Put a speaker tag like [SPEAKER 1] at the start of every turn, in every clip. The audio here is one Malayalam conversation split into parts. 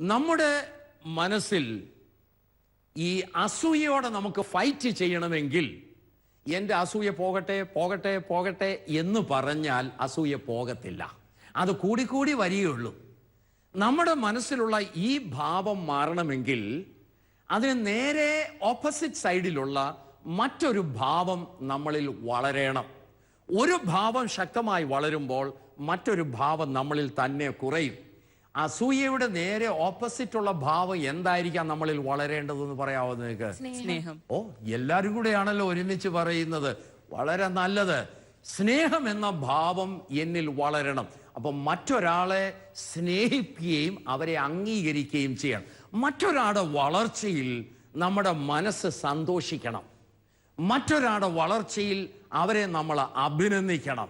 [SPEAKER 1] നമ്മുടെ മനസ്സിൽ ഈ അസൂയയോടെ നമുക്ക് ഫൈറ്റ് ചെയ്യണമെങ്കിൽ എന്റെ അസൂയ പോകട്ടെ പോകട്ടെ പോകട്ടെ എന്ന് പറഞ്ഞാൽ അസൂയ പോകത്തില്ല. അത് കൂടിക്കൂടി വരികയുള്ളൂ. നമ്മുടെ മനസ്സിലുള്ള ഈ ഭാവം മാറണമെങ്കിൽ അതിന് നേരെ ഓപ്പോസിറ്റ് സൈഡിലുള്ള മറ്റൊരു ഭാവം നമ്മളിൽ വളരണം. ഒരു ഭാവം ശക്തമായി വളരുമ്പോൾ മറ്റൊരു ഭാവം നമ്മളിൽ തന്നെ കുറയും. അസൂയയുടെ നേരെ ഓപ്പോസിറ്റുള്ള ഭാവം എന്തായിരിക്കാം നമ്മളിൽ വളരേണ്ടതെന്ന് പറയാമോ നിങ്ങൾക്ക്
[SPEAKER 2] സ്നേഹം.
[SPEAKER 1] ഓ എല്ലാവരും കൂടെയാണല്ലോ ഒരുമിച്ച് പറയുന്നത്. വളരെ നല്ലത്. സ്നേഹം എന്ന ഭാവം എന്നിൽ വളരണം. അപ്പം മറ്റൊരാളെ സ്നേഹിക്കുകയും അവരെ അംഗീകരിക്കുകയും ചെയ്യണം മറ്റൊരാളുടെ വളർച്ചയിൽ നമ്മുടെ മനസ്സ് സന്തോഷിക്കണം. മറ്റൊരാളുടെ വളർച്ചയിൽ അവരെ നമ്മൾ അഭിനന്ദിക്കണം.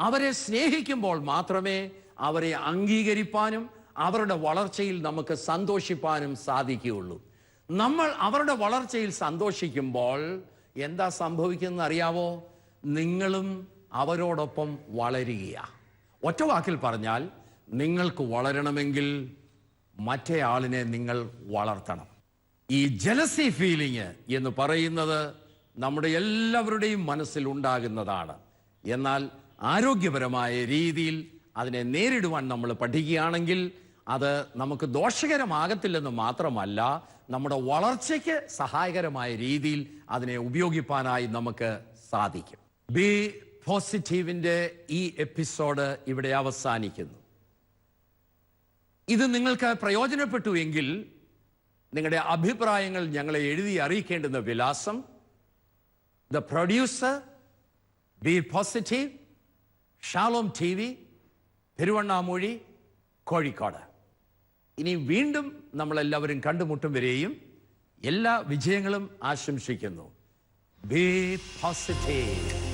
[SPEAKER 1] അവരെ സ്നേഹിക്കുമ്പോൾ മാത്രമേ അവരെ അംഗീകരിപ്പാനും അവരുടെ വളർച്ചയിൽ നമുക്ക് സന്തോഷിപ്പാനും സാധിക്കുകയുള്ളൂ. നമ്മൾ അവരുടെ വളർച്ചയിൽ സന്തോഷിക്കുമ്പോൾ എന്താ സംഭവിക്കുന്നത് അറിയാവോ? നിങ്ങളും അവരോടൊപ്പം വളരുക ഒറ്റ വാക്കിൽ പറഞ്ഞാൽ നിങ്ങൾക്ക് വളരണമെങ്കിൽ മറ്റേ ആളിനെ നിങ്ങൾ വളർത്തണം. ഈ ജലസി ഫീലിംഗ് എന്ന് പറയുന്നത് നമ്മുടെ എല്ലാവരുടെയും മനസ്സിൽ ഉണ്ടാകുന്നതാണ്. എന്നാൽ ആരോഗ്യപരമായ രീതിയിൽ അതിനെ നേരിടുവാൻ നമ്മൾ പഠിക്കുകയാണെങ്കിൽ അത് നമുക്ക് ദോഷകരമാകത്തില്ലെന്ന് മാത്രമല്ല നമ്മുടെ വളർച്ചയ്ക്ക് സഹായകരമായ രീതിയിൽ അതിനെ ഉപയോഗിപ്പാനായി നമുക്ക് സാധിക്കും. ബി പോസിറ്റീവിന്റെ ഈ എപ്പിസോഡ് ഇവിടെ അവസാനിക്കുന്നു. ഇത് നിങ്ങൾക്ക് പ്രയോജനപ്പെട്ടു എങ്കിൽ നിങ്ങളുടെ അഭിപ്രായങ്ങൾ ഞങ്ങളെ എഴുതി അറിയിക്കേണ്ടുന്ന വിലാസം the producer be positive Shalom T Peruvannamuzhi Kozhikode. ഇനി വീണ്ടും നമ്മളെല്ലാവരും കണ്ടുമുട്ടും വരെയും എല്ലാ വിജയങ്ങളും ആശംസിക്കുന്നു. ബി പോസിറ്റീവ്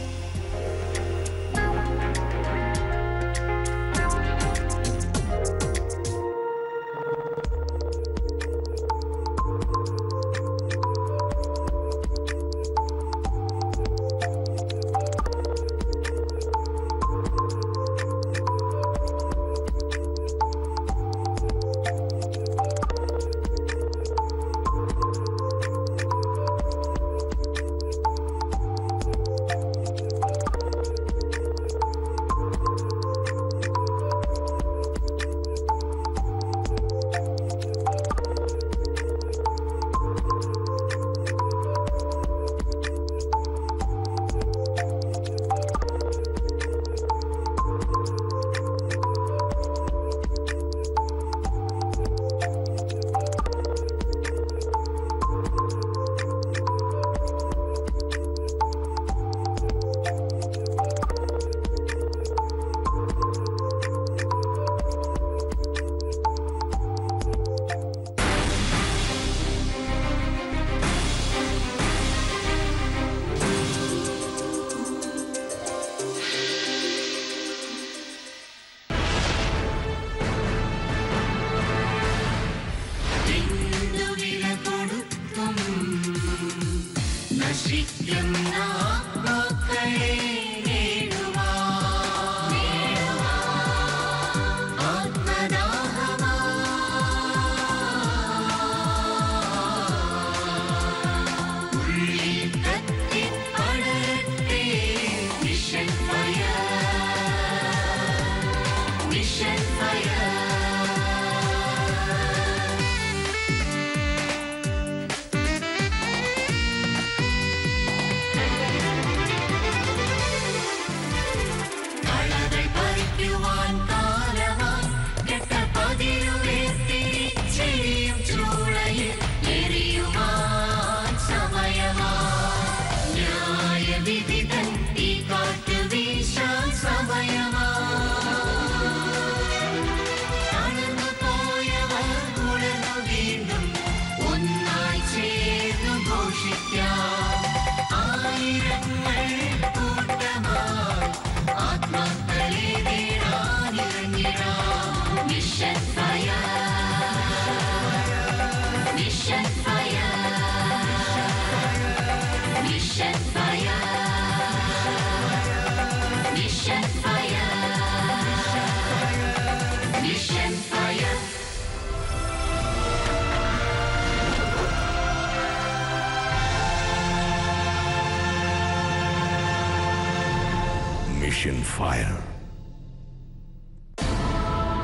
[SPEAKER 2] ഫയർ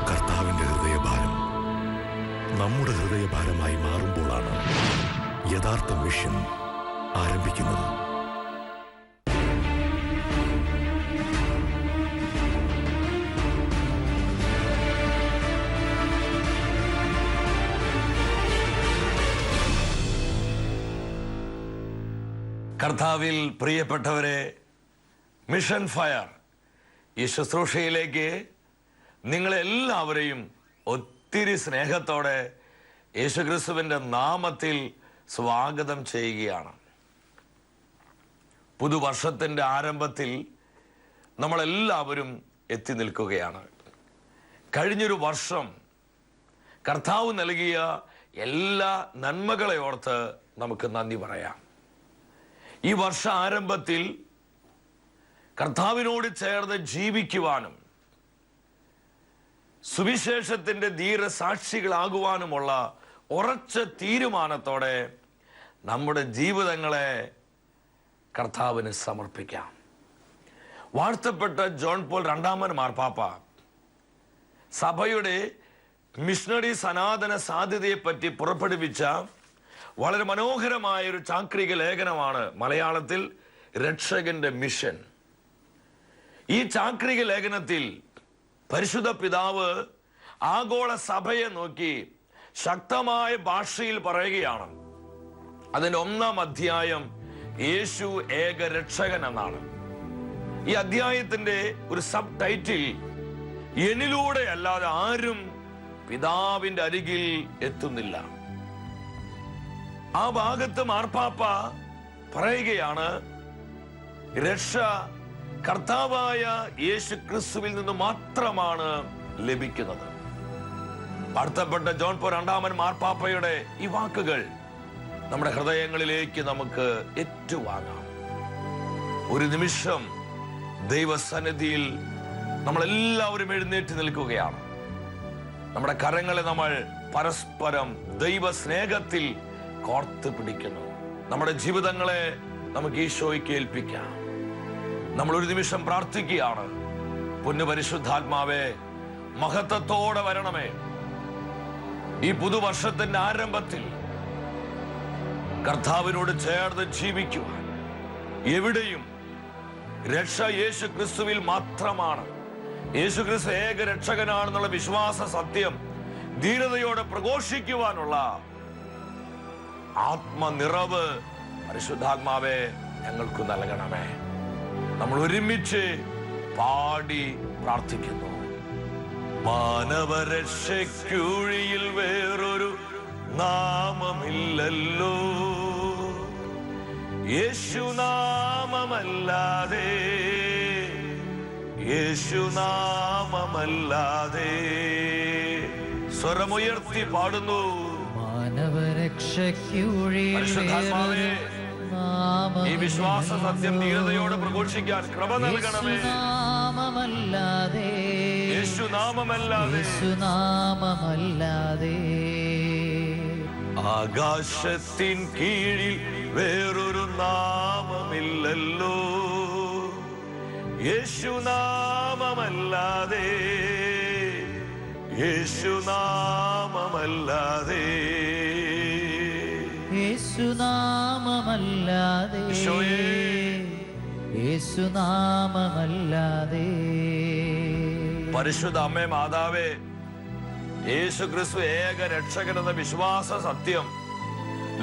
[SPEAKER 2] കർത്താവിന്റെ ഹൃദയഭാരം നമ്മുടെ ഹൃദയഭാരമായി മാറുമ്പോഴാണ് യഥാർത്ഥ മിഷൻ ആരംഭിക്കുന്നത്.
[SPEAKER 3] കർത്താവിൽ പ്രിയപ്പെട്ടവരെ മിഷൻ ഫയർ ഈ ശുശ്രൂഷയിലേക്ക് നിങ്ങളെല്ലാവരെയും ഒത്തിരി സ്നേഹത്തോടെ യേശുക്രിസ്തുവിന്റെ നാമത്തിൽ സ്വാഗതം ചെയ്യുകയാണ്. പുതുവർഷത്തിന്റെ ആരംഭത്തിൽ നമ്മളെല്ലാവരും എത്തി നിൽക്കുകയാണ്. കഴിഞ്ഞൊരു വർഷം കർത്താവ് നൽകിയ എല്ലാ നന്മകളെ ഓർത്ത് നമുക്ക് നന്ദി പറയാം. ഈ വർഷ ആരംഭത്തിൽ കർത്താവിനോട് ചേർന്ന് ജീവിക്കുവാനും സുവിശേഷത്തിന്റെ ധീരസാക്ഷികളാകുവാനുമുള്ള ഉറച്ച തീരുമാനത്തോടെ നമ്മുടെ ജീവിതങ്ങളെ കർത്താവിന് സമർപ്പിക്കാം. വാഴ്ത്തപ്പെട്ട ജോൺ പോൾ രണ്ടാമൻ മാർപ്പാപ്പ സഭയുടെ മിഷണറി സനാതന സാധ്യതയെപ്പറ്റി പുറപ്പെടുവിച്ച വളരെ മനോഹരമായ ഒരു ചാക്രിക ലേഖനമാണ് മലയാളത്തിൽ രക്ഷകന്റെ മിഷൻ. ഈ ചാക്രിക ലേഖനത്തിൽ പരിശുദ്ധ പിതാവ് ആഗോള സഭയെ നോക്കി ശക്തമായ ഭാഷയിൽ പറയുകയാണ്. അതിന്റെ ഒന്നാം അധ്യായം യേശു ഏക രക്ഷകൻ എന്നാണ്. ഈ അധ്യായത്തിന്റെ ഒരു സബ് ടൈറ്റിൽ എന്നിലൂടെ അല്ലാതെ ആരും പിതാവിന്റെ അരികിൽ എത്തുന്നില്ല. ആ ഭാഗത്ത് മാർപ്പാപ്പ പറയുകയാണ് രക്ഷ കർത്താവായ യേശു ക്രിസ്തുവിൽ നിന്ന് മാത്രമാണ് ലഭിക്കുന്നത്. വാഴ്ത്തപ്പെട്ട ജോൺ പോ രണ്ടാമൻ മാർപ്പാപ്പയുടെ ഈ വാക്കുകൾ നമ്മുടെ ഹൃദയങ്ങളിലേക്ക് നമുക്ക് ഏറ്റുവാങ്ങാം. ഒരു നിമിഷം ദൈവസന്നിധിയിൽ നമ്മളെല്ലാവരും എഴുന്നേറ്റ് നിൽക്കുകയാണ്. നമ്മുടെ കരങ്ങളെ നമ്മൾ പരസ്പരം ദൈവസ്നേഹത്തിൽ കോർത്ത് പിടിക്കുന്നു. നമ്മുടെ ജീവിതങ്ങളെ നമുക്ക് ഈശോയ്ക്ക് ഏൽപ്പിക്കാം. നമ്മൾ ഒരു നിമിഷം പ്രാർത്ഥിക്കുകയാണ്. പൊന്നു പരിശുദ്ധാത്മാവേ മഹത്വത്തോടെ വരണമേ. ഈ പുതുവർഷത്തിന്റെ ആരംഭത്തിൽ കർത്താവിനോട് ചേർന്ന് ജീവിക്കുവാൻ എവിടെയും രക്ഷ യേശു ക്രിസ്തുവിൽ മാത്രമാണ്. യേശു ക്രിസ്തു ഏക രക്ഷകനാണെന്നുള്ള വിശ്വാസ സത്യം ധീരതയോടെ പ്രഘോഷിക്കുവാനുള്ള ആത്മനിറവ് പരിശുദ്ധാത്മാവെ ഞങ്ങൾക്ക് നൽകണമേ. നമ്മൾ ഒരുമിച്ച് പാടി പ്രാർത്ഥിക്കുന്നു. മാനവരക്ഷയ്ക്കുഴിയിൽ വേറൊരു നാമമില്ലല്ലോ. യേശുനാമമല്ലാതെ യേശുനാമമല്ലാതെ. സ്വരമുയർത്തി പാടുന്നു.
[SPEAKER 4] മാനവരക്ഷയ്ക്കുഴിയിൽ
[SPEAKER 3] ഈ വിശ്വാസ സത്യം ധീരതയോടെ പ്രഘോഷിക്കാൻ കൃപ നൽകണമേ.
[SPEAKER 4] യേശുനാമമല്ലാതെ.
[SPEAKER 3] യേശുനാമമല്ലാതെ.
[SPEAKER 4] യേശുനാമമല്ലാതെ.
[SPEAKER 3] ആകാശത്തിൻ കീഴിൽ വേറൊരു നാമമില്ലല്ലോ. യേശുനാമമല്ലാതെ. യേശുനാമമല്ലാതെ.
[SPEAKER 4] യേശുനാമമല്ലാതെ. യേശുനാമമല്ലാതെ.
[SPEAKER 3] പരിശുദ്ധ അമ്മേ മാതാവേ യേശു ക്രിസ്തു ഏക രക്ഷകനെന്ന വിശ്വാസ സത്യം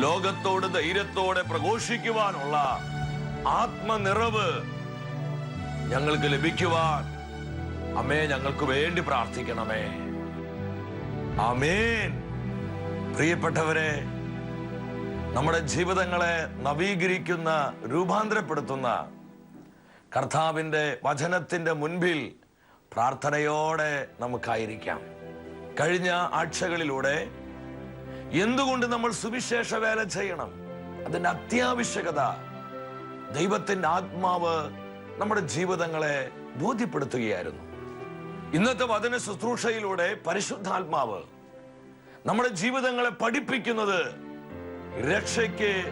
[SPEAKER 3] ലോകത്തോട് ധൈര്യത്തോടെ പ്രഘോഷിക്കുവാനുള്ള ആത്മനിറവ് ഞങ്ങൾക്ക് ലഭിക്കുവാൻ അമ്മേ ഞങ്ങൾക്ക് വേണ്ടി പ്രാർത്ഥിക്കണമേ. അമേൻ പ്രിയപ്പെട്ടവരെ നമ്മുടെ ജീവിതങ്ങളെ നവീകരിക്കുന്ന രൂപാന്തരപ്പെടുത്തുന്ന കർത്താവിന്റെ വചനത്തിന്റെ മുൻപിൽ പ്രാർത്ഥനയോടെ നമുക്കായിരിക്കാം. കഴിഞ്ഞ ആഴ്ചകളിലൂടെ എന്തുകൊണ്ട് നമ്മൾ സുവിശേഷ വേല ചെയ്യണം? അതിന്റെ അത്യാവശ്യകത ദൈവത്തിന്റെ ആത്മാവ് നമ്മുടെ ജീവിതങ്ങളെ ബോധ്യപ്പെടുത്തുകയായിരുന്നു. ഇന്നത്തെ വചന ശുശ്രൂഷയിലൂടെ പരിശുദ്ധാത്മാവ് നമ്മുടെ ജീവിതങ്ങളെ പഠിപ്പിക്കുന്നത് രക്ഷയ്ക്ക്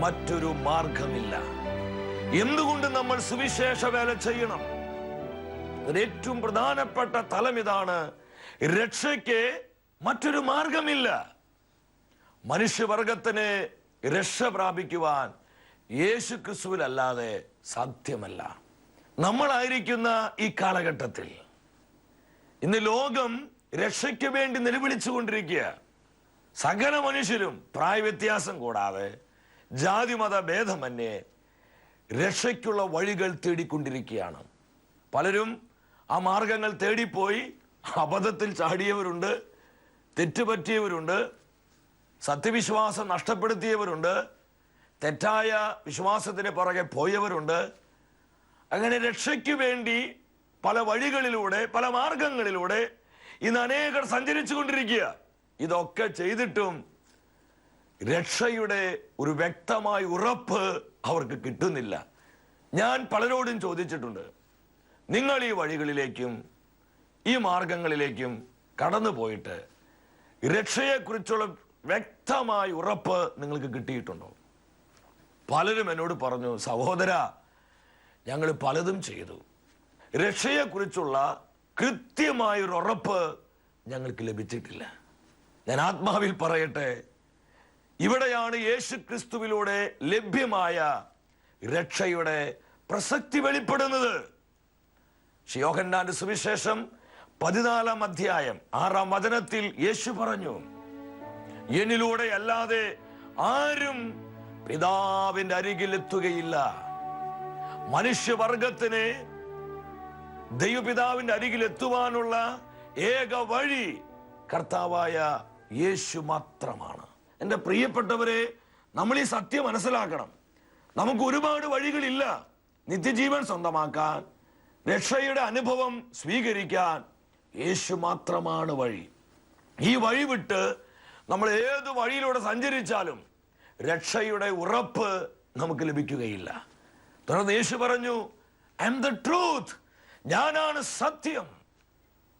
[SPEAKER 3] മറ്റൊരു മാർഗമില്ല. എന്തുകൊണ്ട് നമ്മൾ സുവിശേഷ വേല ചെയ്യണം? ഏറ്റവും പ്രധാനപ്പെട്ട തലം ഇതാണ് രക്ഷയ്ക്ക് മറ്റൊരു മാർഗമില്ല. മനുഷ്യവർഗത്തിന് രക്ഷ പ്രാപിക്കുവാൻ യേശു ക്രിസ്തുവിലല്ലാതെ സാധ്യമല്ല. നമ്മളായിരിക്കുന്ന ഈ കാലഘട്ടത്തിൽ ഇന്ന് ലോകം രക്ഷയ്ക്ക് വേണ്ടി നിലവിളിച്ചുകൊണ്ടിരിക്കുക സകല മനുഷ്യരും പ്രായവ്യത്യാസം കൂടാതെ ജാതിമത ഭേദമന്യേ രക്ഷയ്ക്കുള്ള വഴികൾ തേടിക്കൊണ്ടിരിക്കുകയാണ്. പലരും ആ മാർഗങ്ങൾ തേടിപ്പോയി അബദ്ധത്തിൽ ചാടിയവരുണ്ട് തെറ്റുപറ്റിയവരുണ്ട് സത്യവിശ്വാസം നഷ്ടപ്പെടുത്തിയവരുണ്ട് തെറ്റായ വിശ്വാസത്തിന് പുറകെ പോയവരുണ്ട്. അങ്ങനെ രക്ഷയ്ക്ക് വേണ്ടി പല വഴികളിലൂടെ പല മാർഗങ്ങളിലൂടെ ഇന്ന് അനേകർ സഞ്ചരിച്ചു കൊണ്ടിരിക്കുക ഇതൊക്കെ ചെയ്തിട്ടും രക്ഷയുടെ ഒരു വ്യക്തമായ ഉറപ്പ് അവർക്ക് കിട്ടുന്നില്ല. ഞാൻ പലരോടും ചോദിച്ചിട്ടുണ്ട്. നിങ്ങൾ ഈ വഴികളിലേക്കും ഈ മാർഗങ്ങളിലേക്കും കടന്നു പോയിട്ട് രക്ഷയെക്കുറിച്ചുള്ള വ്യക്തമായ ഉറപ്പ് നിങ്ങൾക്ക് കിട്ടിയിട്ടുണ്ടോ? പലരും എന്നോട് പറഞ്ഞു സഹോദര ഞങ്ങൾ പലതും ചെയ്തു. രക്ഷയെക്കുറിച്ചുള്ള കൃത്യമായൊരു ഉറപ്പ് ഞങ്ങൾക്ക് ലഭിച്ചിട്ടില്ല. ഞാൻ ആത്മാവിൽ പറയട്ടെ. ഇവിടെയാണ് യേശു ക്രിസ്തുവിലൂടെ ലഭ്യമായ രക്ഷയുടെ പ്രസക്തി വെളിപ്പെടുന്നത്. ഷിയോഹന്നാന്റെ സുവിശേഷം പതിനാലാം അധ്യായം ആറാം വചനത്തിൽ യേശു പറഞ്ഞു എന്നിലൂടെ അല്ലാതെ ആരും പിതാവിന്റെ അരികിൽ എത്തുകയില്ല. മനുഷ്യവർഗത്തിന് ദൈവപിതാവിന്റെ അരികിൽ എത്തുവാനുള്ള ഏക വഴി കർത്താവായ യേശു മാത്രമാണ്. എന്റെ പ്രിയപ്പെട്ടവരെ നമ്മൾ ഈ സത്യം മനസ്സിലാക്കണം. നമുക്ക് ഒരുപാട് വഴികളില്ല. നിത്യജീവൻ സ്വന്തമാക്കാൻ രക്ഷയുടെ അനുഭവം സ്വീകരിക്കാൻ യേശു മാത്രമാണ് വഴി. ഈ വഴി വിട്ട് നമ്മൾ ഏത് വഴിയിലൂടെ സഞ്ചരിച്ചാലും രക്ഷയുടെ ഉറപ്പ് നമുക്ക് ലഭിക്കുകയില്ല. തുടർന്ന് യേശു പറഞ്ഞു ഐ എം ദ ട്രൂത്ത് ഞാനാണ് സത്യം.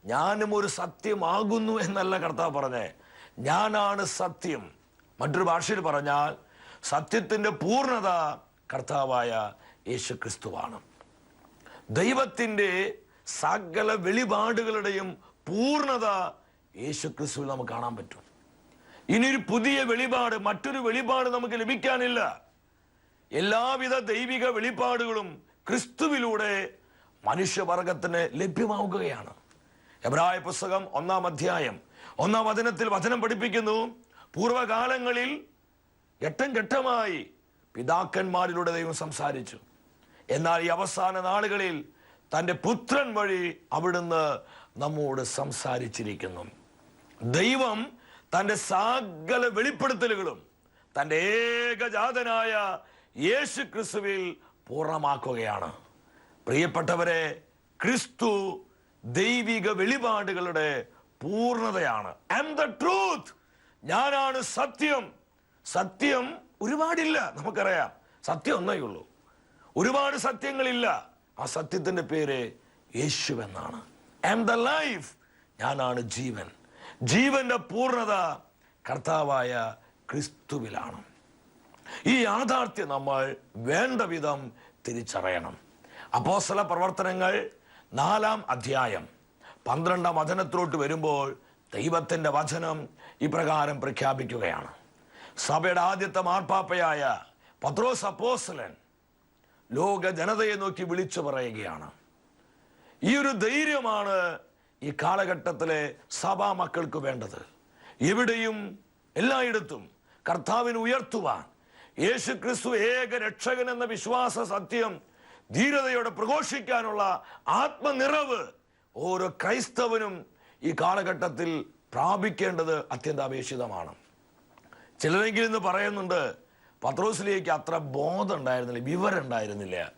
[SPEAKER 3] ഞാനും ഒരു സത്യമാകുന്നു എന്നല്ല കർത്താവ് പറഞ്ഞേ ഞാനാണ് സത്യം. മറ്റൊരു ഭാഷയിൽ പറഞ്ഞാൽ സത്യത്തിന്റെ പൂർണത കർത്താവായ യേശു ക്രിസ്തുവാണ് ദൈവത്തിന്റെ സകല വെളിപാടുകളുടെയും പൂർണത യേശു ക്രിസ്തുവിൽ നമുക്ക് കാണാൻ പറ്റും. ഇനിയൊരു പുതിയ വെളിപാട് മറ്റൊരു വെളിപാട് നമുക്ക് ലഭിക്കാനില്ല. എല്ലാവിധ ദൈവിക വെളിപ്പാടുകളും ക്രിസ്തുവിലൂടെ മനുഷ്യവർഗത്തിന് ലഭ്യമാവുകയാണ്. എബ്രായ പുസ്തകം ഒന്നാം അധ്യായം ഒന്നാം വചനത്തിൽ വചനം പഠിപ്പിക്കുന്നു. പൂർവകാലങ്ങളിൽ ഘട്ടം ഘട്ടമായി പിതാക്കന്മാരിലൂടെ ദൈവം സംസാരിച്ചു. എന്നാൽ ഈ അവസാന നാളുകളിൽ തന്റെ പുത്രൻ വഴി അവിടുന്ന് നമ്മോട് സംസാരിച്ചിരിക്കുന്നു. ദൈവം തന്റെ സകല വെളിപ്പെടുത്തലുകളും തന്റെ ഏകജാതനായ യേശു ക്രിസ്തുവിൽ പൂർണമാക്കുകയാണ്. പ്രിയപ്പെട്ടവരെ ക്രിസ്തു ദൈവിക വെളിപാടുകളുടെ പൂർണതയാണ്. ആൻഡ് ദ ട്രൂത്ത് ഞാനാണ് സത്യം. സത്യം ഒരുപാടില്ല നമുക്കറിയാം. സത്യം ഒന്നേ ഉള്ളൂ. ഒരുപാട് സത്യങ്ങളില്ല. ആ സത്യത്തിന്റെ പേര് യേശു എന്നാണ്. ആം ദ ലൈഫ് ഞാനാണ് ജീവൻ. ജീവന്റെ പൂർണത കർത്താവായ ക്രിസ്തുവിലാണ്. ഈ യാഥാർത്ഥ്യം നമ്മൾ വേണ്ട വിധം തിരിച്ചറിയണം. അപ്പോസല പ്രവർത്തനങ്ങൾ നാലാം അധ്യായം. പന്ത്രണ്ടാം വചനത്തിലോട്ട് വരുമ്പോൾ ദൈവത്തിന്റെ വചനം ഇപ്രകാരം പ്രഖ്യാപിക്കുകയാണ്. സഭയുടെ ആദ്യത്തെ മാർപ്പാപ്പയായ പത്രോസ് അപ്പോസ്തലൻ ലോക ജനതയെ നോക്കി വിളിച്ചു പറയുകയാണ്. ഈ ഒരു ധൈര്യമാണ് ഈ കാലഘട്ടത്തിലെ സഭാ മക്കൾക്ക് വേണ്ടത്. എവിടെയും എല്ലായിടത്തും കർത്താവിന് ഉയർത്തുവാൻ യേശു ക്രിസ്തു ഏക രക്ഷകൻ എന്ന വിശ്വാസ സത്യം ധീരതയോടെ പ്രഘോഷിക്കാനുള്ള ആത്മനിറവ് ഓരോ ക്രൈസ്തവനും ഈ കാലഘട്ടത്തിൽ പ്രാപിക്കേണ്ടത് അത്യന്താപേക്ഷിതമാണ്. ചിലരെങ്കിലും ഇന്ന് പറയുന്നുണ്ട് പത്രോസിലേക്ക് അത്ര ബോധം ഉണ്ടായിരുന്നില്ല വിവരം ഉണ്ടായിരുന്നില്ല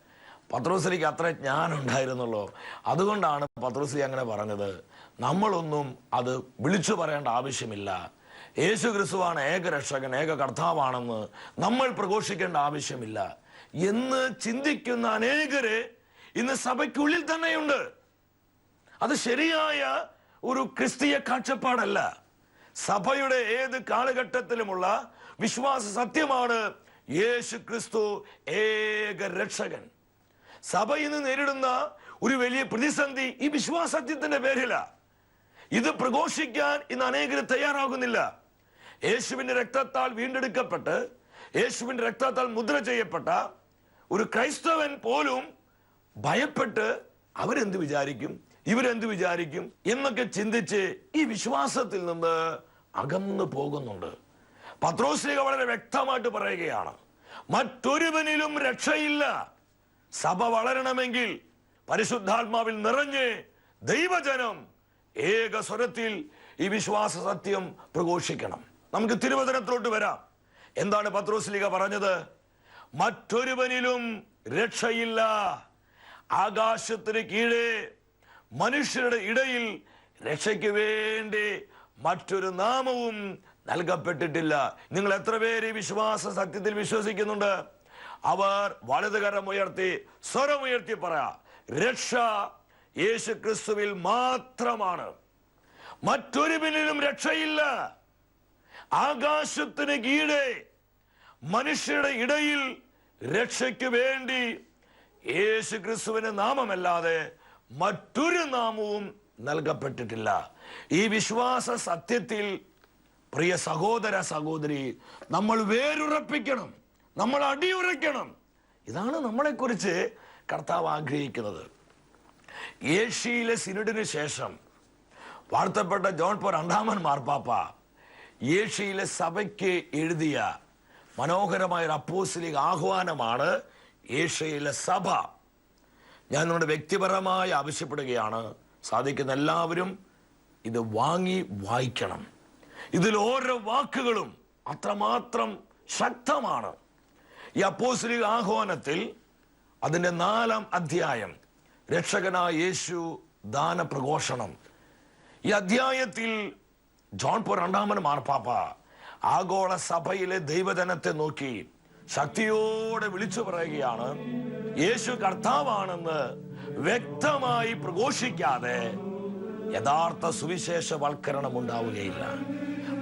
[SPEAKER 3] പത്രോസിലേക്ക് അത്ര ജ്ഞാനം ഉണ്ടായിരുന്നുള്ളൂ അതുകൊണ്ടാണ് പത്രോസ്ലി അങ്ങനെ പറഞ്ഞത്. നമ്മളൊന്നും അത് വിളിച്ചു പറയേണ്ട ആവശ്യമില്ല. യേശു ക്രിസ്തുവാണ് ഏക രക്ഷകൻ ഏക കർത്താവാണെന്ന് നമ്മൾ പ്രഘോഷിക്കേണ്ട ആവശ്യമില്ല. എന്ന് ചിന്തിക്കുന്ന അനേകര് ഇന്ന് സഭയ്ക്കുള്ളിൽ തന്നെയുണ്ട്. അത് ശരിയായ ഒരു ക്രിസ്തീയ കാഴ്ചപ്പാടല്ല. സഭയുടെ ഏത് കാലഘട്ടത്തിലുമുള്ള വിശ്വാസ സത്യമാണ് യേശു ക്രിസ്തു ഏക രക്ഷകൻ. സഭ ഇന്ന് നേരിടുന്ന ഒരു വലിയ പ്രതിസന്ധി ഈ വിശ്വാസത്യത്തിന്റെ പേരില. ഇത് പ്രഘോഷിക്കാൻ ഇന്ന് അനേകർ തയ്യാറാകുന്നില്ല. യേശുവിന്റെ രക്തത്താൽ വീണ്ടെടുക്കപ്പെട്ട് യേശുവിന്റെ രക്തത്താൽ മുദ്ര ചെയ്യപ്പെട്ട ഒരു ക്രൈസ്തവൻ പോലും ഭയപ്പെട്ട് അവരെന്ത് വിചാരിക്കും? ഇവരെന്ത് വിചാരിക്കും എന്നൊക്കെ ചിന്തിച്ച് ഈ വിശ്വാസത്തിൽ നിന്ന് അകന്നു പോകുന്നുണ്ട്. പത്രോസ്ലിക വളരെ വ്യക്തമായിട്ട് പറയുകയാണ് മറ്റൊരുവനിലും രക്ഷയില്ല. സഭ വളരണമെങ്കിൽ പരിശുദ്ധാത്മാവിൽ നിറഞ്ഞ് ദൈവജനം ഏക സ്വരത്തിൽ ഈ വിശ്വാസ സത്യം പ്രഘോഷിക്കണം. നമുക്ക് തിരുവചനത്തിലോട്ട് വരാം. എന്താണ് പത്രോസ്ലിക പറഞ്ഞത്? മറ്റൊരുവനിലും രക്ഷയില്ല. ആകാശത്തിന് കീഴേ മനുഷ്യരുടെ ഇടയിൽ രക്ഷയ്ക്ക് വേണ്ടി മറ്റൊരു നാമവും നൽകപ്പെട്ടിട്ടില്ല. നിങ്ങൾ എത്ര പേര് വിശ്വാസ സത്യത്തിൽ വിശ്വസിക്കുന്നുണ്ട്? അവർ വലതുകരം ഉയർത്തി സ്വരമുയർത്തി പറയാ രക്ഷ യേശു ക്രിസ്തുവിൽ മാത്രമാണ്. മറ്റൊരു പിന്നിലും രക്ഷയില്ല. ആകാശത്തിന് കീഴെ മനുഷ്യരുടെ ഇടയിൽ രക്ഷയ്ക്ക് വേണ്ടി യേശു ക്രിസ്തുവിന് നാമമല്ലാതെ മറ്റൊരു നാമവും നൽകപ്പെട്ടിട്ടില്ല. ഈ വിശ്വാസ സത്യത്തിൽ പ്രിയ സഹോദര സഹോദരി നമ്മൾ വേരുറപ്പിക്കണം നമ്മൾ അടിയുറയ്ക്കണം. ഇതാണ് നമ്മളെക്കുറിച്ച് കർത്താവ് ആഗ്രഹിക്കുന്നത്. ഏഷ്യയിലെ സിനഡിന് ശേഷം വാഴ്ത്തപ്പെട്ട ജോൺ പോർ രണ്ടാമൻ മാർപ്പാപ്പ ഏഷ്യയിലെ സഭയ്ക്ക് എഴുതിയ മനോഹരമായ ഒരു അപ്പോസിലിക് ആഹ്വാനമാണ് ഏഷ്യയിലെ സഭ. ഞാൻ നിങ്ങളുടെ വ്യക്തിപരമായി ആവശ്യപ്പെടുകയാണ്. സാധിക്കുന്ന എല്ലാവരും ഇത് വാങ്ങി വായിക്കണം. ഇതിൽ ഓരോ വാക്കുകളും അത്രമാത്രം ശക്തമാണ്. ഈ അപ്പോസ്ലിക ആഹ്വാനത്തിൽ അതിന്റെ നാലാം അധ്യായം രക്ഷകനായ യേശു ദാന പ്രഘോഷണം ഈ അധ്യായത്തിൽ ജോൺ പോ രണ്ടാമൻ മാർപ്പാപ്പ ആഗോള സഭയിലെ ദൈവജനത്തെ നോക്കി ശക്തിയോടെ വിളിച്ചു പറയുകയാണ് യേശു കർത്താവാണെന്ന് വ്യക്തമായി പ്രഘോഷിക്കാതെ യഥാർത്ഥ സുവിശേഷവൽക്കരണം ഉണ്ടാവുകയില്ല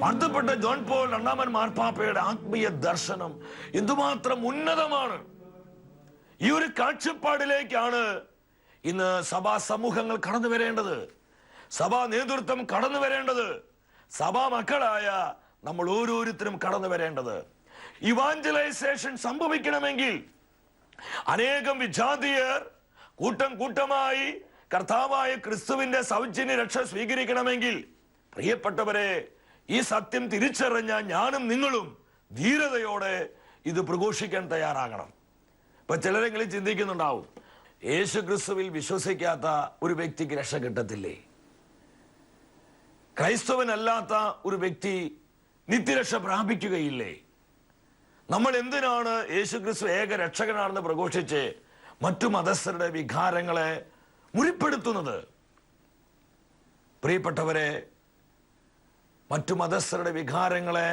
[SPEAKER 3] മർദ്ദപ്പെട്ട ജോൺ പോൾ രണ്ടാമൻ മാർപ്പാപ്പയുടെ ആത്മീയ ദർശനം എന്തുമാത്രം ഉന്നതമാണ്. ഈ ഒരു കാഴ്ചപ്പാടിലേക്കാണ് ഇന്ന് സഭാ സമൂഹങ്ങൾ കടന്നു വരേണ്ടത്. സഭാ നേതൃത്വം കടന്നു വരേണ്ടത്. സഭാ മക്കളായ നമ്മൾ ഓരോരുത്തരും കടന്നു വരേണ്ടത്. ഇവാഞ്ചലൈസേഷൻ സംഭവിക്കണമെങ്കിൽ അനേകം വിജാതീയർ കൂട്ടം കൂട്ടമായി കർത്താവായ ക്രിസ്തുവിന്റെ സൗജന്യ രക്ഷ സ്വീകരിക്കണമെങ്കിൽ പ്രിയപ്പെട്ടവരെ ഈ സത്യം തിരിച്ചറിഞ്ഞ ഞാനും നിങ്ങളും ധീരതയോടെ ഇത് പ്രഘോഷിക്കാൻ തയ്യാറാകണം. ഇപ്പൊ ചിലരെങ്കിലും ചിന്തിക്കുന്നുണ്ടാവും യേശു ക്രിസ്തുവിൽ വിശ്വസിക്കാത്ത ഒരു വ്യക്തിക്ക് രക്ഷ കിട്ടത്തില്ലേ? ക്രൈസ്തവനല്ലാത്ത ഒരു വ്യക്തി നിത്യരക്ഷ പ്രാപിക്കുകയില്ലേ? നമ്മൾ എന്തിനാണ് യേശുക്രിസ്തു ഏക രക്ഷകനാണെന്ന് പ്രഘോഷിച്ച് മറ്റു മതസ്ഥരുടെ വികാരങ്ങളെ മുറിപ്പെടുത്തുന്നത്? പ്രിയപ്പെട്ടവരെ മറ്റു മതസ്ഥരുടെ വികാരങ്ങളെ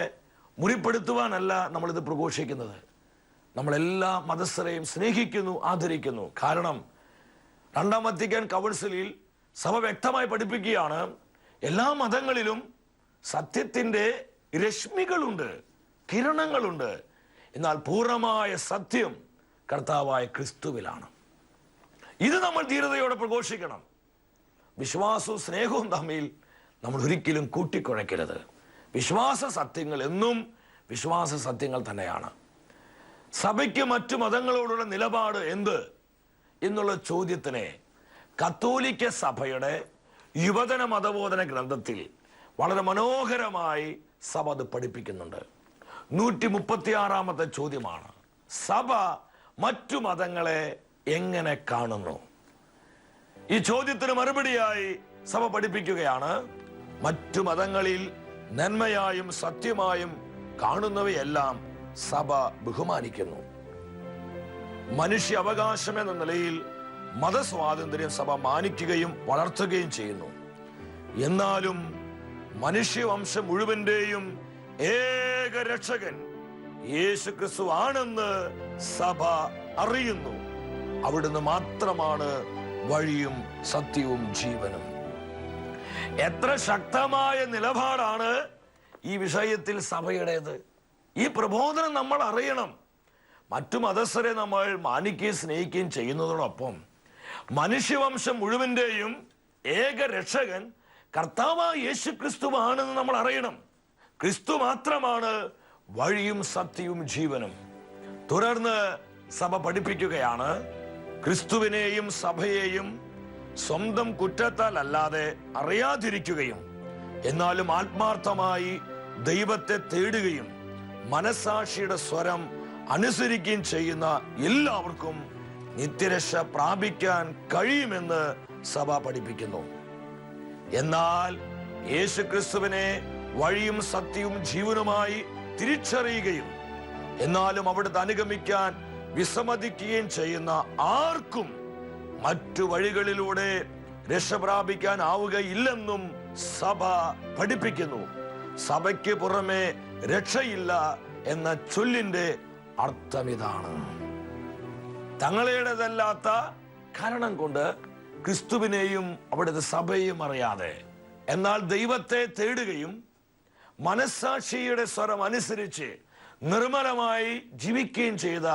[SPEAKER 3] മുറിപ്പെടുത്തുവാനല്ല നമ്മളിത് പ്രഘോഷിക്കുന്നത്. നമ്മളെല്ലാ മതസ്ഥരെയും സ്നേഹിക്കുന്നു ആദരിക്കുന്നു. കാരണം രണ്ടാം വത്തിക്കാൻ കൗൺസിലിൽ സഭ വ്യക്തമായി പഠിപ്പിക്കുകയാണ് എല്ലാ മതങ്ങളിലും സത്യത്തിന്റെ രശ്മികളുണ്ട് കിരണങ്ങളുണ്ട്. എന്നാൽ പൂർണമായ സത്യം കർത്താവായ ക്രിസ്തുവിലാണ്. ഇത് നമ്മൾ ധീരതയോടെ പ്രഘോഷിക്കണം. വിശ്വാസവും സ്നേഹവും തമ്മിൽ നമ്മൾ ഒരിക്കലും കൂട്ടിക്കുഴയ്ക്കരുത്. വിശ്വാസ സത്യങ്ങൾ എന്നും വിശ്വാസ സത്യങ്ങൾ തന്നെയാണ്. സഭയ്ക്ക് മറ്റു മതങ്ങളോടുള്ള നിലപാട് എന്ത് എന്നുള്ള ചോദ്യത്തിന് കത്തോലിക്ക സഭയുടെ യുവജന മതബോധന ഗ്രന്ഥത്തിൽ വളരെ മനോഹരമായി സഭ അത് പഠിപ്പിക്കുന്നുണ്ട്. നൂറ്റി മുപ്പത്തി ആറാമത്തെ ചോദ്യമാണ്. സഭ മറ്റു മതങ്ങളെ എങ്ങനെ കാണുന്നു? ഈ ചോദ്യത്തിന് മറുപടിയായി സഭ പഠിപ്പിക്കുകയാണ്. മറ്റു മതങ്ങളിൽ നന്മയായും സത്യമായും കാണുന്നവയെല്ലാം സഭ ബഹുമാനിക്കുന്നു. മനുഷ്യ അവകാശം എന്ന നിലയിൽ മതസ്വാതന്ത്ര്യം സഭ മാനിക്കുകയും വളർത്തുകയും ചെയ്യുന്നു. എന്നാലും മനുഷ്യവംശം മുഴുവന്റെയും ഏക രക്ഷകൻ യേശു ക്രിസ്തു ആണെന്ന് സഭ അറിയുന്നു. അവിടുന്ന് മാത്രമാണ് വഴിയും സത്യവും ജീവനും. എത്ര ശക്തമായ നിലപാടാണ് ഈ വിഷയത്തിൽ സഭയുടേത്. ഈ പ്രബോധനം നമ്മൾ അറിയണം. മറ്റു മതസ്ഥരെ നമ്മൾ മാനിക്കുകയും സ്നേഹിക്കുകയും ചെയ്യുന്നതോടൊപ്പം മനുഷ്യവംശം മുഴുവന്റെയും ഏക രക്ഷകൻ കർത്താവ് യേശു ക്രിസ്തുവാണെന്ന് നമ്മൾ അറിയണം. ക്രിസ്തു മാത്രമാണ് വഴിയും സത്യവും ജീവനും. തുടർന്ന് സഭ പഠിപ്പിക്കുകയാണ്. ക്രിസ്തുവിനെയും സഭയെയും സ്വന്തം കുറ്റത്താൽ അല്ലാതെ അറിയാതിരിക്കുകയും എന്നാലും ആത്മാർത്ഥമായി ദൈവത്തെ തേടുകയും മനസാക്ഷിയുടെ സ്വരം അനുസരിക്കുകയും ചെയ്യുന്ന എല്ലാവർക്കും നിത്യരക്ഷ പ്രാപിക്കാൻ കഴിയുമെന്ന് സഭ പഠിപ്പിക്കുന്നു. എന്നാൽ യേശു ക്രിസ്തുവിനെ വഴിയും സത്യവും ജീവനുമായി തിരിച്ചറിയുകയും എന്നാലും അവിടുത്തെ അനുഗമിക്കാൻ വിസമ്മതിക്കുകയും ചെയ്യുന്ന ആർക്കും മറ്റു വഴികളിലൂടെ രക്ഷ പ്രാപിക്കാൻ ആവുകയില്ലെന്നും സഭ പഠിപ്പിക്കുന്നു. സഭയ്ക്ക് പുറമെ രക്ഷയില്ല എന്ന ചൊല്ലിന്റെ അർത്ഥമിതാണ്. തങ്ങളുടേതല്ലാത്ത കാരണം കൊണ്ട് ക്രിസ്തുവിനെയും അവിടുത്തെ സഭയും അറിയാതെ എന്നാൽ ദൈവത്തെ തേടുകയും മനസ്സാക്ഷിയുടെ സ്വരം അനുസരിച്ച് നിർമ്മലമായി ജീവിക്കുകയും ചെയ്ത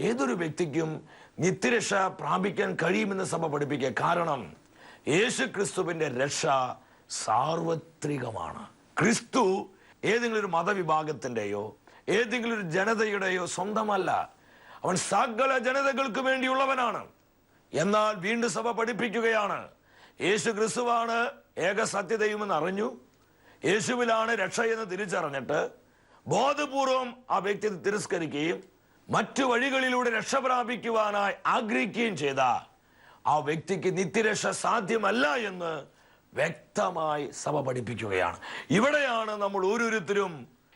[SPEAKER 3] ഏതൊരു വ്യക്തിക്കും നിത്യരക്ഷ പ്രാപിക്കാൻ കഴിയുമെന്ന് സഭ പഠിപ്പിക്കുക കാരണം യേശു ക്രിസ്തുവിന്റെ രക്ഷ സാർവത്രികമാണ്. ക്രിസ്തു ഏതെങ്കിലും ഒരു മതവിഭാഗത്തിന്റെയോ ഏതെങ്കിലും ഒരു ജനതയുടെയോ സ്വന്തമല്ല. അവൻ സകല ജനതകൾക്ക് വേണ്ടിയുള്ളവനാണ്. എന്നാൽ വീണ്ടും സഭ പഠിപ്പിക്കുകയാണ്. യേശു ക്രിസ്തുവാണ് ഏക സത്യതയുമെന്ന് അറിഞ്ഞു യേശുവിലാണ് രക്ഷ എന്ന് തിരിച്ചറിഞ്ഞിട്ട് ബോധപൂർവം ആ വ്യക്തി തിരസ്കരിക്കുകയും മറ്റു വഴികളിലൂടെ രക്ഷ പ്രാപിക്കുവാനായി ആഗ്രഹിക്കുകയും ചെയ്ത ആ വ്യക്തിക്ക് നിത്യരക്ഷ സാധ്യമല്ല എന്ന് വ്യക്തമായി സഭ പഠിപ്പിക്കുകയാണ്. ഇവിടെയാണ് നമ്മൾ ഓരോരുത്തരും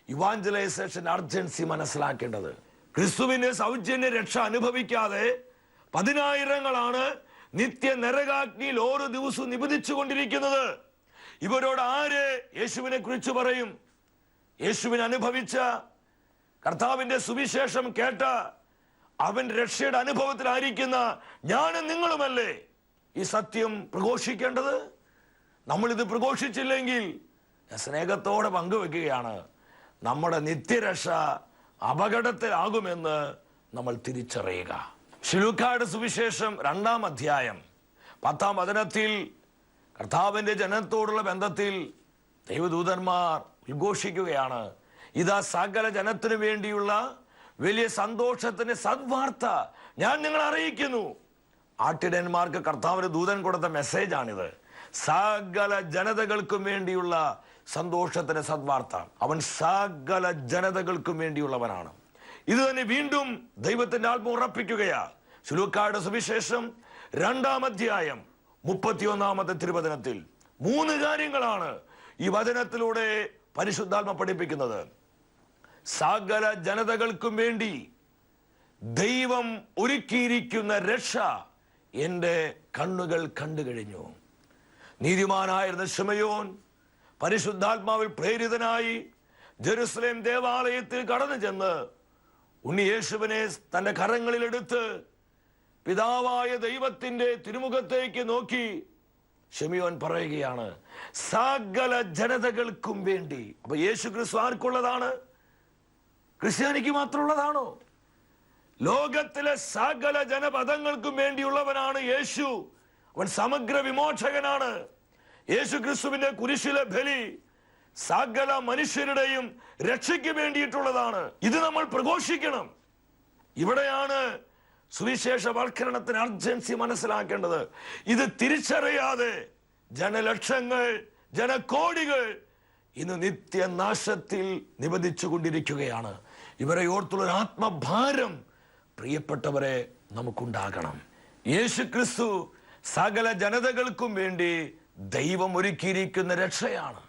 [SPEAKER 3] ഇവാഞ്ചലൈസേഷൻ അർജൻസി മനസ്സിലാക്കേണ്ടത്. ക്രിസ്തുവിന് സൗജന്യ രക്ഷ അനുഭവിക്കാതെ പതിനായിരങ്ങളാണ് നിത്യ നരകാഗ്നിയിൽ ഓരോ ദിവസവും നിബന്ധിച്ചു കൊണ്ടിരിക്കുന്നത് ഇവരോട് ആര് യേശുവിനെ കുറിച്ച് പറയും? യേശുവിനെ അനുഭവിച്ച കർത്താവിന്റെ സുവിശേഷം കേട്ട അവൻ രക്ഷയുടെ അനുഭവത്തിലായിരിക്കുന്ന ഞാനും നിങ്ങളുമല്ലേ? ഈ സത്യം പ്രഘോഷിക്കേണ്ടത്? നമ്മൾ ഇത് പ്രഘോഷിച്ചില്ലെങ്കിൽ സ്നേഹത്തോടെ പങ്കുവെക്കുകയാണ്. നമ്മുടെ നിത്യരക്ഷ അപകടത്തിലാകുമെന്ന് നമ്മൾ തിരിച്ചറിയുക. ശിലുക്കാട് സുവിശേഷം രണ്ടാം അധ്യായം പത്താം വചനത്തിൽ കർത്താവിന്റെ ജനത്തോടുള്ള ബന്ധത്തിൽ ദൈവദൂതന്മാർ ഉദ്ഘോഷിക്കുകയാണ്. ഇതാ സകല ജനത്തിനു വേണ്ടിയുള്ള വലിയ സന്തോഷത്തിന് സദ്വാർത്ത ഞാൻ നിങ്ങളെ അറിയിക്കുന്നു. ആട്ടിടന്മാർക്ക് കർത്താവിന് ദൂതൻ കൊടുത്ത മെസ്സേജാണിത്. സകല ജനതകൾക്കും വേണ്ടിയുള്ള സന്തോഷത്തിന് സദ്വാർത്ത. അവൻ സകല ജനതകൾക്കും വേണ്ടിയുള്ളവനാണ്. ഇത് തന്നെ വീണ്ടും ദൈവത്തിന്റെ ആത്മ ഉറപ്പിക്കുകയാ. ശുലൂക്കാട് സുവിശേഷം രണ്ടാം അധ്യായം മുപ്പത്തിയൊന്നാമത്തെ തിരുവചനത്തിൽ മൂന്ന് കാര്യങ്ങളാണ് ഈ വചനത്തിലൂടെ പരിശുദ്ധാത്മ പഠിപ്പിക്കുന്നത്. സകല ജനതകൾക്കും വേണ്ടി ദൈവം ഒരുക്കിയിരിക്കുന്ന രക്ഷ എന്റെ കണ്ണുകൾ കണ്ടു കഴിഞ്ഞു. നീതിമാനായിരുന്ന ശമയോൻ പരിശുദ്ധാത്മാവിൽ പ്രേരിതനായി ജെറുസലേം ദേവാലയത്തിൽ കടന്നു ചെന്ന് ഉണ്ണിയേശുവിനെ തന്റെ കരങ്ങളിലെടുത്ത് പിതാവായ ദൈവത്തിന്റെ തിരുമുഖത്തേക്ക് നോക്കി ഷെമിയോൻ പറയുകയാണ് സകല ജനതകൾക്കും വേണ്ടി. അപ്പൊ യേശു ക്രിസ്തു ആർക്കുള്ളതാണ്? ക്രിസ്ത്യാനിക്ക് മാത്രമുള്ളതാണോ? ലോകത്തിലെ സകല ജനപദങ്ങൾക്കും വേണ്ടിയുള്ളവനാണ് യേശു. അവൻ സമഗ്ര വിമോചകനാണ്. യേശു ക്രിസ്തുവിന്റെ കുരിശിലെ ബലി സകല മനുഷ്യരുടെയും രക്ഷയ്ക്ക് വേണ്ടിയിട്ടുള്ളതാണ്. ഇത് നമ്മൾ പ്രഘോഷിക്കണം. ഇവിടെയാണ് സുവിശേഷവൽക്കരണത്തിന് അർജൻസി മനസ്സിലാക്കേണ്ടത്. ഇത് തിരിച്ചറിയാതെ ജനലക്ഷങ്ങൾ ജനകോടികൾ ഇന്ന് നിത്യനാശത്തിൽ നിബന്ധിച്ചു കൊണ്ടിരിക്കുകയാണ് ഇവരെ ഓർത്തുള്ള ഒരു ആത്മഭാരം പ്രിയപ്പെട്ടവരെ നമുക്കുണ്ടാകണം. യേശു ക്രിസ്തു സകല ജനതകൾക്കും വേണ്ടി ദൈവം ഒരുക്കിയിരിക്കുന്ന രക്ഷയാണ്.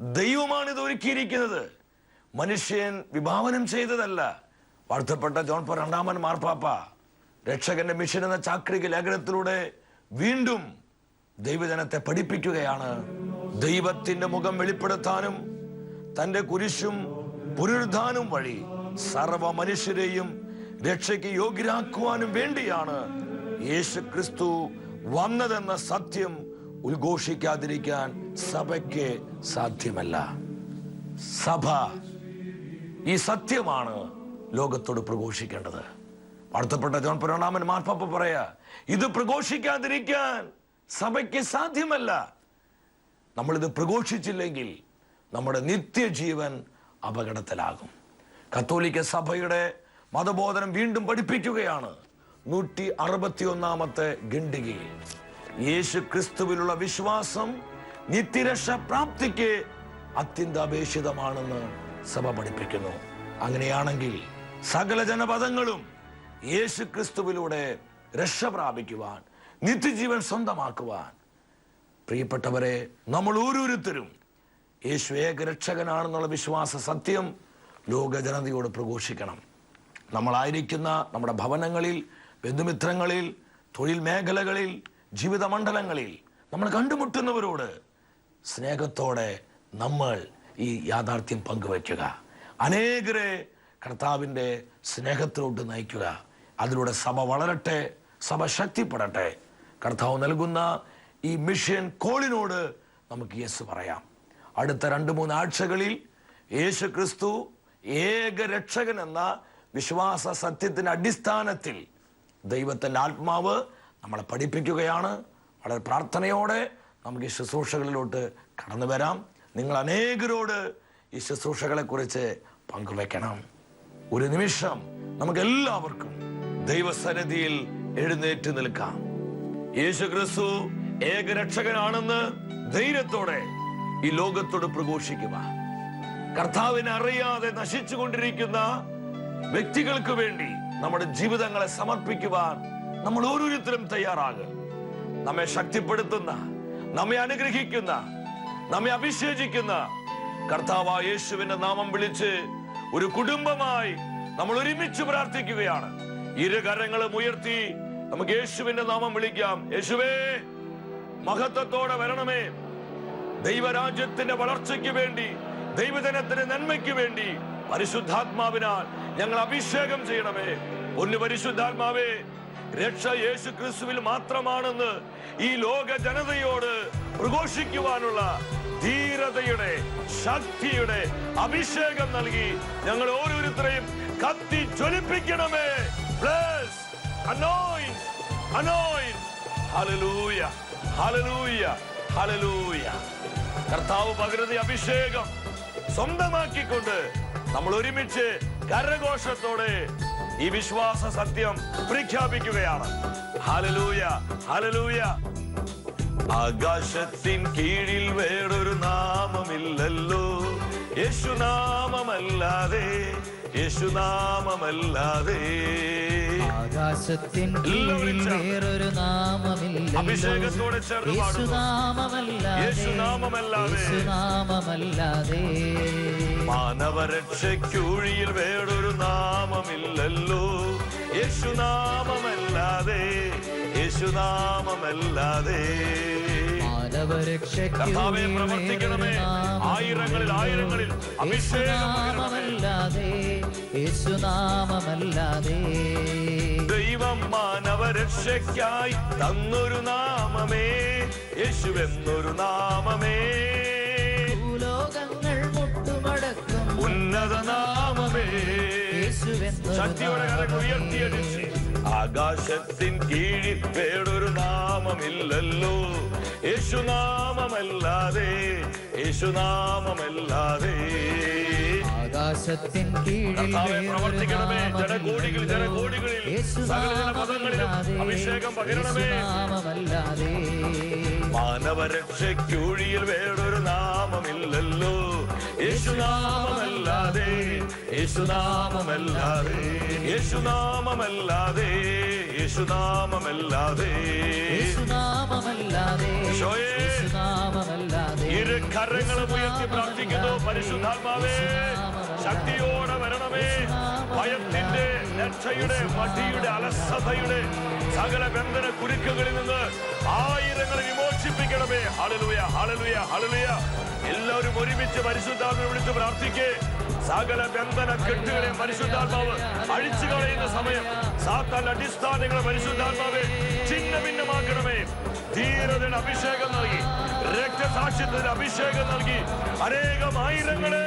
[SPEAKER 3] ദൈവമാണ് ഇത് ഒരുക്കിയിരിക്കുന്നത്. മനുഷ്യൻ വിഭാവനം ചെയ്തതല്ല. വാഴ്ത്തപ്പെട്ട ജോൺ പോ രണ്ടാമൻ മാർപ്പാപ്പ രക്ഷകന്റെ മിഷൻ എന്ന ചാക്രിക ലേഖനത്തിലൂടെ വീണ്ടും ദൈവജനത്തെ പഠിപ്പിക്കുകയാണ്. ദൈവത്തിന്റെ മുഖം വെളിപ്പെടുത്താനും തന്റെ കുരിശും പുനരുദ്ധാനും വഴി സർവ മനുഷ്യരെയും രക്ഷയ്ക്ക് യോഗ്യരാക്കുവാനും വേണ്ടിയാണ് യേശു ക്രിസ്തു വന്നതെന്ന സത്യം ഉദ്ഘോഷിക്കാതിരിക്കാൻ സഭയ്ക്ക് സാധ്യമല്ല. സഭ ഈ സത്യമാണ് ലോകത്തോട് പ്രഘോഷിക്കേണ്ടത്. വാഴ്ത്തപ്പെട്ട ജോൺ പുരോണാമൻ മാർപ്പാപ്പ പറയാ ഇത് പ്രഘോഷിക്കാതിരിക്കാൻ സഭയ്ക്ക് സാധ്യമല്ല. നമ്മളിത് പ്രഘോഷിച്ചില്ലെങ്കിൽ നമ്മുടെ നിത്യജീവൻ അപകടത്തിലാകും. കത്തോലിക്ക സഭയുടെ മതബോധനം വീണ്ടും പഠിപ്പിക്കുകയാണ്. നൂറ്റി അറുപത്തി ഒന്നാമത്തെ ഖണ്ഡികയിൽ. യേശു ക്രിസ്തുവിലുള്ള വിശ്വാസം നിത്യരക്ഷ പ്രാപ്തിക്ക് അത്യന്താപേക്ഷിതമാണെന്ന് സഭ പഠിപ്പിക്കുന്നു. അങ്ങനെയാണെങ്കിൽ സകല ജനപദങ്ങളും യേശു ക്രിസ്തുവിലൂടെ രക്ഷ പ്രാപിക്കുവാൻ നിത്യജീവൻ സ്വന്തമാക്കുവാൻ. പ്രിയപ്പെട്ടവരെ നമ്മൾ ഓരോരുത്തരും യേശു ഏക രക്ഷകനാണെന്നുള്ള വിശ്വാസ സത്യം ലോക ജനതയോട് പ്രഘോഷിക്കണം. നമ്മളായിരിക്കുന്ന നമ്മുടെ ഭവനങ്ങളിൽ ബന്ധുമിത്രങ്ങളിൽ തൊഴിൽ മേഖലകളിൽ ജീവിത മണ്ഡലങ്ങളിൽ നമ്മൾ കണ്ടുമുട്ടുന്നവരോട് സ്നേഹത്തോടെ നമ്മൾ ഈ യാഥാർത്ഥ്യം പങ്കുവയ്ക്കുക. അനേകരെ കർത്താവിന്റെ സ്നേഹത്തിലോട്ട് നയിക്കുക. അതിലൂടെ സഭ വളരട്ടെ സഭ ശക്തിപ്പെടട്ടെ. കർത്താവ് നൽകുന്ന ഈ മിഷൻ കോളിനോട് നമുക്ക് യെസ് പറയാം. അടുത്ത രണ്ട് മൂന്ന് ആഴ്ചകളിൽ യേശു ക്രിസ്തു ഏക രക്ഷകൻ എന്ന വിശ്വാസ സത്യത്തിന്റെ അടിസ്ഥാനത്തിൽ ദൈവത്തിന്റെ ആത്മാവ് നമ്മളെ പഠിപ്പിക്കുകയാണ്. വളരെ പ്രാർത്ഥനയോടെ നമുക്ക് ഈ ശുശ്രൂഷകളിലോട്ട് കടന്നു വരാം. നിങ്ങൾ അനേകരോട് ഈ ശുശ്രൂഷകളെക്കുറിച്ച് പങ്കുവെക്കണം. ഒരു നിമിഷം നമുക്ക് എല്ലാവർക്കും ദൈവസന്നിധിയിൽ എഴുന്നേറ്റ് നിൽക്കാം. യേശു ക്രിസ്തു ഏകരക്ഷകനാണെന്ന് ധൈര്യത്തോടെ ഈ ലോകത്തോട് പ്രഘോഷിക്കുക. കർത്താവിനെ അറിയാതെ നശിച്ചു കൊണ്ടിരിക്കുന്ന വ്യക്തികൾക്ക് വേണ്ടി നമ്മുടെ ജീവിതങ്ങളെ സമർപ്പിക്കുവാൻ നമ്മൾ ഓരോരുത്തരും തയ്യാറാകും നമ്മെ ശക്തിപ്പെടുത്തുന്ന നമ്മെ അനുഗ്രഹിക്കുന്ന നമ്മെ അഭിഷേചിക്കുന്ന കർത്താവ യേശുവിന്റെ നാമം വിളിച്ച് ഒരു കുടുംബമായി നമ്മൾ ഒരുമിച്ച് പ്രാർത്ഥിക്കുകയാണ്. ഇരു കരങ്ങളും ഉയർത്തി നമുക്ക് യേശുവിന്റെ നാമം വിളിക്കാം. യേശുവേ മഹത്വത്തോടെ വരണമേ. ദൈവരാജ്യത്തിന്റെ വളർച്ചയ്ക്ക് വേണ്ടി ദൈവജനത്തിന്റെ നന്മയ്ക്ക് വേണ്ടി പരിശുദ്ധാത്മാവിനാൽ ഞങ്ങൾ അഭിഷേകം ചെയ്യണമേ. ഒന്ന് പരിശുദ്ധാത്മാവേ രക്ഷ യേശു ക്രിസ്തുവിൽ മാത്രമാണെന്ന് ഈ ലോക ജനതയോട് പ്രഘോഷിക്കുവാനുള്ള ധീരതയുടെ ശക്തിയുടെ അഭിഷേകം നൽകി ഞങ്ങൾ ഓരോരുത്തരെയും കത്തി ജ്വലിപ്പിക്കണമേ Bless, anoint, anoint. Hallelujah, hallelujah, hallelujah. കർത്താവ് പകരുന്ന അഭിഷേകം സ്വന്തമാക്കിക്കൊണ്ട് നമ്മൾ ഒരുമിച്ച് കരഘോഷത്തോടെ ഈ വിശ്വാസ സത്യം പ്രഖ്യാപിക്കുകയാണ്. ഹലലൂയ ഹലലൂയ ആകാശത്തിൻ കീഴിൽ വേറൊരു നാമമില്ലല്ലോ. യേശുനാമമല്ലാതെ യേശുനാമമല്ലാതെ.
[SPEAKER 4] ആകാശത്തിൻ വേറൊരു നാമമില്ല.
[SPEAKER 3] അഭിഷേകത്തോടെ ചേർന്ന്.
[SPEAKER 4] യേശുനാമമല്ലാതെ.
[SPEAKER 3] മാനവരക്ഷയ്ക്കുഴിയിൽ വേറൊരു നാമമില്ലല്ലോ. യേശുനാമമല്ലാതെ. യേശുനാമമല്ലാതെ. കർത്താവേ, പ്രവർത്തിക്കണമേ. ആയിരങ്ങളിൽ, ആയിരങ്ങളിൽ അഭിഷേകമല്ലാതെ
[SPEAKER 4] യേശുനാമമല്ലാതെ.
[SPEAKER 3] ദൈവം മാനവരക്ഷയ്ക്കായി തന്നൊരു നാമമേ. യേശുവെന്നൊരു നാമമേ.
[SPEAKER 4] ഭൂലോകങ്ങൾ മുട്ടുമടക്കും.
[SPEAKER 3] ഉന്നത നാമമേ ശക്തിയോടെ കരങ്ങൾ. ഉയർത്തിയടിച്ച്. ആകാശത്തിൻ കീഴിൽ വേറൊരു നാമമില്ലല്ലോ യേശുനാമമല്ലാതെ യേശുനാമമല്ലാതെ
[SPEAKER 4] ആകാശത്തിൻ കീഴിൽ
[SPEAKER 3] പ്രവർത്തിക്കണമേ. ജനകോടികൾ,
[SPEAKER 4] നാമമില്ലല്ലോ.
[SPEAKER 3] ജനകോടികളിൽ, സകല
[SPEAKER 4] യേശുനാമമല്ലാതെ,
[SPEAKER 3] അഭിഷേകം പകരണമേ.
[SPEAKER 4] യേശുനാമമല്ലാതെ
[SPEAKER 3] മാനവരക്ഷയ്ക്കുഴിയിൽ വേറൊരു നാമമില്ലല്ലോ. യേശുനാമമല്ലാതെ യേശുനാമമല്ലാതെ യേശുനാമമല്ലാതെ യേശുനാമമല്ലാതെ. ഇരു കരങ്ങളും ഉയർത്തി പ്രാർത്ഥിക്കുന്നു പരിശുദ്ധാത്മാവേ. ശക്തിയോടെ വരണമേ. ഭയത്തിന്റെ രക്ഷയുടെ മടിയുടെ അലസതയുടെ സകല ബന്ധന കുരുക്കുകളിൽ നിന്ന് ആയിരങ്ങളെ വിമോചിപ്പിക്കണമേ. ഹളലുയ ഹളലുയ ഹളലുയ എല്ലാവരും ഒരുമിച്ച് പരിശുദ്ധാത്മ വിളിച്ച് പ്രാർത്ഥിക്കേ. സകല ബന്ധന കെട്ടുകളെ പരിശുദ്ധാത്മാവ് അഴിച്ചു കളയുന്ന സമയം സാത്താൻ അടിസ്ഥാനങ്ങളെ പരിശുദ്ധാത്മാവെ ചിഹ്ന ഭിന്നമാക്കണമേ ധീരതയുടെ അഭിഷേകം നൽകി രക്തസാക്ഷ്യത്തിന് അഭിഷേകം നൽകി അനേകം ആയിരങ്ങളെ